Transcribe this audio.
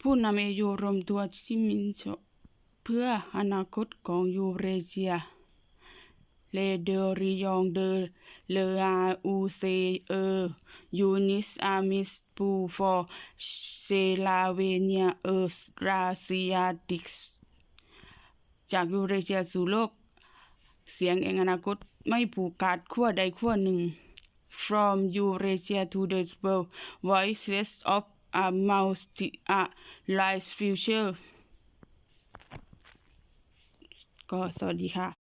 ผู้นำเอยูรวมตัวชิมินโชเพื่ออนาคตของยูเรเซีย เลเดอริยองเดอเลอาอูเซเออยูนิสอามิสปูฟอร์เซลาเวเนียเออราเซียติกส์จากยูเรเซียสู่โลก เสียงแห่งอนาคตไม่ผูกขาดขั้วใดขั้วหนึ่ง From Eurasia to the world Voices of a multi a life future ก็สวัสดีค่ะ